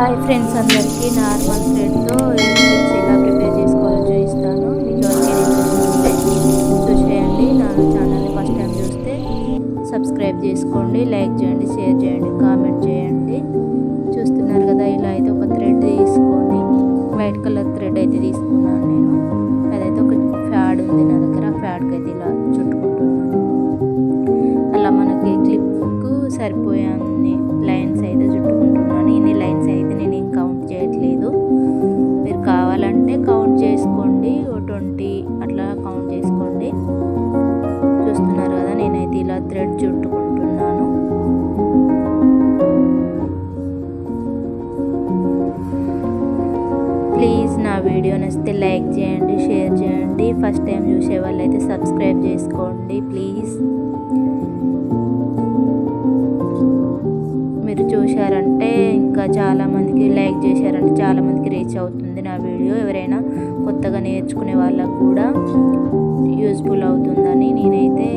Hi friends అందరికీ. Normal ఫ్రెండ్తో ఎలా ప్రిపేర్ చేసుకోవాలో చూపిస్తాను. మీకు చూస్తే చూసేయండి. నా ఛానల్ని ఫస్ట్ టైం చూస్తే సబ్స్క్రైబ్ చేసుకోండి లైక్ చేయండి షేర్ చేయండి కామెంట్ చేయండి. చూస్తున్నారు కదా ఇలా అయితే ఒక థ్రెడ్ తీసుకొని వైట్ కలర్ థ్రెడ్ అయితే తీసుకున్నాను నేను. అదైతే ఒక ఫ్యాడ్ ఉంది నా దగ్గర. ఆ ఫ్యాడ్కి అయితే ఇలా చుట్టుకుంటున్నాను. అలా మనకి క్లిప్కు సరిపోయే అన్ని లైన్స్ అయితే చుట్టుకుంటాను ఫస్ట్ టైం చూసే వాళ్ళైతే సబ్స్క్రైబ్ చేసుకోండి ప్లీజ్. మీరు చూశారంటే ఇంకా చాలామందికి లైక్ చేశారంటే చాలామందికి రీచ్ అవుతుంది నా వీడియో. ఎవరైనా కొత్తగా నేర్చుకునే వాళ్ళకు కూడా యూస్ఫుల్ అవుతుందని నేనైతే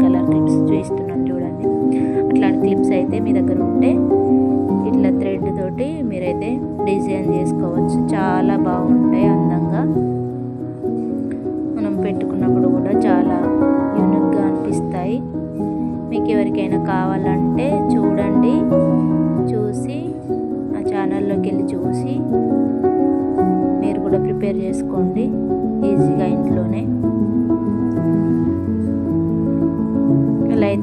కలర్ క్లిప్స్ చూపిస్తున్నాను చూడండి. అట్లాంటి క్లిప్స్ అయితే మీ దగ్గర ఉంటే ఇట్లా థ్రెడ్ తోటి మీరైతే డిజైన్ చేసుకోవచ్చు. చాలా బాగుంటాయి అందంగా. మనం పెట్టుకున్నప్పుడు కూడా చాలా యూనిక్గా అనిపిస్తాయి. మీకు ఎవరికైనా కావాలంటే చూడండి. చూసి ఆ ఛానల్లోకి వెళ్ళి చూసి మీరు కూడా ప్రిపేర్ చేసుకోండి. ఈజీగా ఇంట్లోనే.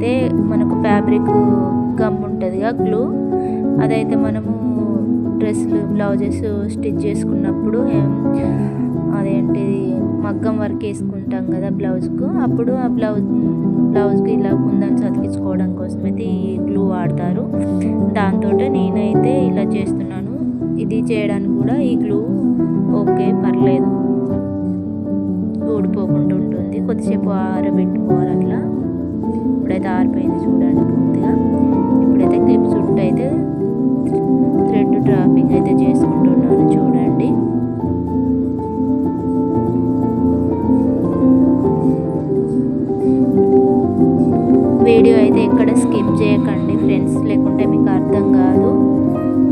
అయితే మనకు ఫ్యాబ్రిక్ గమ్ ఉంటుందిగా గ్లూ అదైతే మనము డ్రెస్సులు బ్లౌజెస్ స్టిచ్ చేసుకున్నప్పుడు అదేంటి మగ్గం వర్క్ వేసుకుంటాం కదా బ్లౌజ్కు. అప్పుడు ఆ బ్లౌజ్ బ్లౌజ్కి ఇలా కుందని చతికించుకోవడం కోసం అయితే ఈ గ్లూ వాడతారు. దాంతో నేనైతే ఇలా చేస్తున్నాను. ఇది చేయడానికి కూడా ఈ గ్లూ ఓకే పర్లేదు. ఊడిపోకుండా ఉంటుంది. కొద్దిసేపు ఆరబెట్టుకోవాలి. అయితే ఆరిపోయింది చూడండి పూర్తిగా. ఇప్పుడైతే క్లిప్ చుట్టూ అయితే థ్రెడ్ డ్రాపింగ్ అయితే చేసుకుంటున్నాను చూడండి. వీడియో అయితే ఎక్కడ స్కిప్ చేయకండి ఫ్రెండ్స్ లేకుంటే మీకు అర్థం కాదు.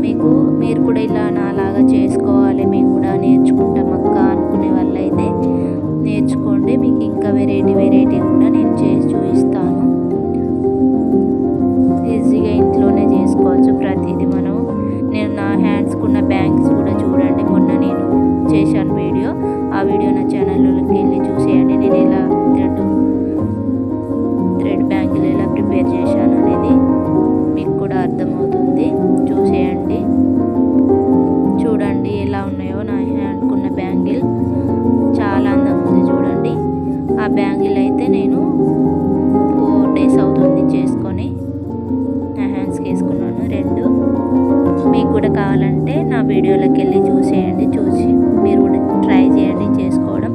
మీకు మీరు కూడా ఇలా నాలాగా చేసుకోవాలి మేము కూడా నేను కూడా కావాలంటే నా వీడియోలోకి వెళ్ళి చూసేయండి చూసి మీరు కూడా ట్రై చేయండి చేసుకోవడం.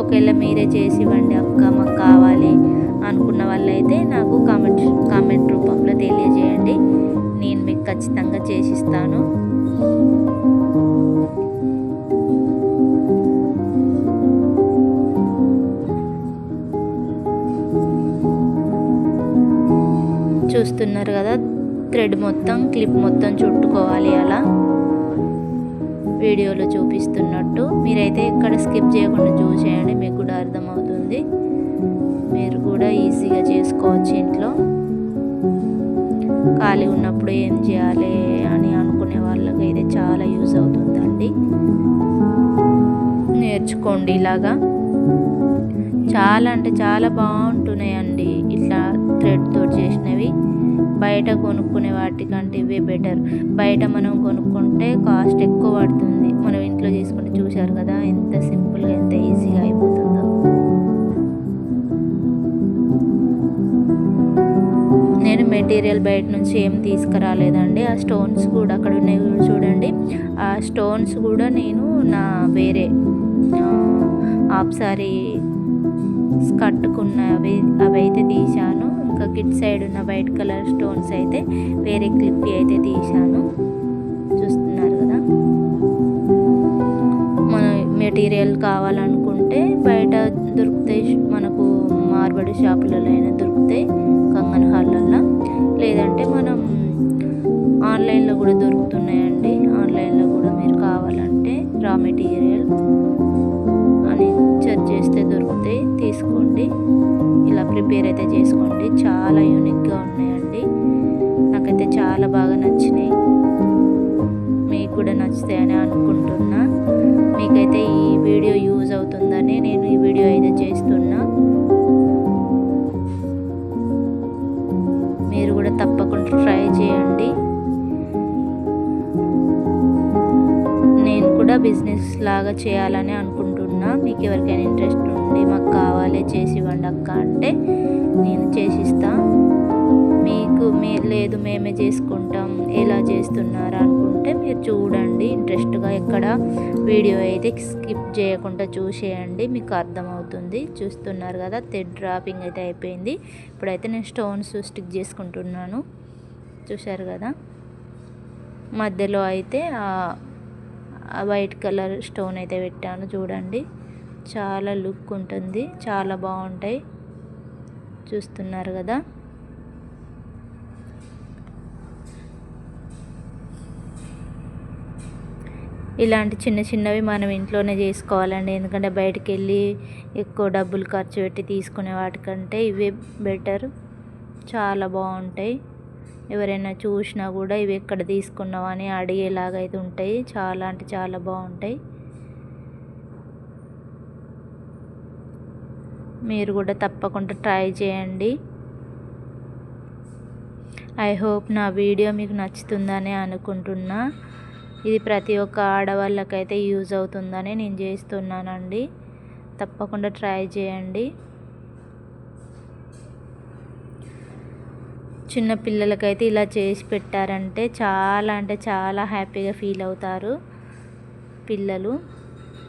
ఒకవేళ మీరే చేసి ఇవ్వండి అక్క మాకు కావాలి అనుకున్న వాళ్ళైతే నాకు కామెంట్ కామెంట్ రూపంలో తెలియజేయండి. నేను మీకు ఖచ్చితంగా చేసిస్తాను. చూస్తున్నారు కదా థ్రెడ్ మొత్తం క్లిప్ మొత్తం చుట్టుకోవాలి అలా. వీడియోలో చూపిస్తున్నట్టు. మీరైతే ఎక్కడ స్కిప్ చేయకుండా చూసేయండి మీకు కూడా అర్థమవుతుంది. మీరు కూడా ఈజీగా చేసుకోవచ్చు ఇంట్లో. ఖాళీ ఉన్నప్పుడు ఏం చేయాలి అని అనుకునే వాళ్ళకి అయితే చాలా యూజ్ అవుతుందండి. నేర్చుకోండి ఇలాగా. చాలా అంటే చాలా బాగుంటున్నాయండి ఇట్లా థ్రెడ్తో చేసినవి. బయట కొనుక్కునే వాటికంటే ఇవే బెటర్ బయట మనం కొనుక్కుంటే కాస్ట్ ఎక్కువ పడుతుంది. మనం ఇంట్లో చేసుకుంటే చూశారు కదా ఎంత సింపుల్గా ఎంత ఈజీగా అయిపోతుందో. నేను మెటీరియల్ బయట నుంచి ఏం తీసుకురాలేదండి. ఆ స్టోన్స్ కూడా అక్కడ ఉన్నాయి చూడండి. ఆ స్టోన్స్ కూడా నేను నా వేరే ఆప్సారి కట్టుకున్న కట్టుకున్నవి అవి అయితే తీశాను. ఇంకా కిట్ సైడ్ ఉన్న వైట్ కలర్ స్టోన్స్ అయితే వేరే క్లిప్ అయితే తీశాను. చూస్తున్నారు కదా? మన మెటీరియల్ కావాలనుకుంటే బయట దొరుకుతాయి మనకు మార్బడి షాపులలో అయినా దొరుకుతాయి కంగన్ హాల్లో లేదంటే మనం ఆన్లైన్లో కూడా దొరుకుతున్నాయండి. ఆన్లైన్లో కూడా మీరు కావాలంటే రా మెటీరియల్ అని సెర్చ్ చేస్తే తీసుకోండి. ఇలా ప్రిపేర్ అయితే చేసుకోండి. చాలా యూనిక్గా ఉన్నాయండి. నాకైతే చాలా బాగా నచ్చినాయి. మీకు కూడా నచ్చుతాయని అనుకుంటున్నా. మీకైతే ఈ వీడియో యూజ్ అవుతుందని నేను ఈ వీడియో అయితే చేస్తున్నా. మీరు కూడా తప్పకుండా ట్రై చేయండి. నేను కూడా బిజినెస్ లాగా చేయాలని అనుకుంటున్నా. మీకు ఎవరికైనా ఇంట్రెస్ట్ ఉండి మాకు కావాలి చేసి ఇవ్వండి అక్క అంటే నేను చేసిస్తా. మీకు మీ లేదు మేమే చేసుకుంటాం. ఎలా చేస్తున్నారు అనుకుంటే మీరు చూడండి. ఇంట్రెస్ట్గా ఎక్కడ వీడియో అయితే స్కిప్ చేయకుండా చూసేయండి. మీకు అర్థమవుతుంది. చూస్తున్నారు కదా థ్రెడ్ డ్రాపింగ్ అయితే అయిపోయింది. ఇప్పుడైతే నేను స్టోన్స్ స్టిక్ చేసుకుంటున్నాను. చూశారు కదా? మధ్యలో అయితే వైట్ కలర్ స్టోన్ అయితే పెట్టాను. చూడండి. చాలా లుక్ ఉంటుంది. చాలా బాగుంటాయి. చూస్తున్నారు కదా. ఇలాంటి చిన్న చిన్నవి మనం ఇంట్లోనే చేసుకోవాలండి. ఎందుకంటే బయటికి వెళ్ళి ఎక్కువ డబ్బులు ఖర్చు పెట్టి తీసుకునే వాటికంటే ఇవే బెటర్. చాలా బాగుంటాయి. ఎవరైనా చూసినా కూడా ఇవి ఎక్కడ తీసుకున్నావు అని అడిగేలాగా అయితే ఉంటాయి. చాలా అంటే చాలా బాగుంటాయి. మీరు కూడా తప్పకుండా ట్రై చేయండి. ఐ హోప్ నా వీడియో మీకు నచ్చుతుందని అనుకుంటున్నా. ఇది ప్రతి ఒక్క ఆడవాళ్ళకైతే యూజ్ అవుతుందని నేను చేస్తున్నానండి. తప్పకుండా ట్రై చేయండి. చిన్న పిల్లలకైతే ఇలా చేసి పెట్టారంటే చాలా అంటే చాలా హ్యాపీగా ఫీల్ అవుతారు పిల్లలు.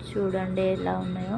చూడండి ఎలా ఉన్నాయో.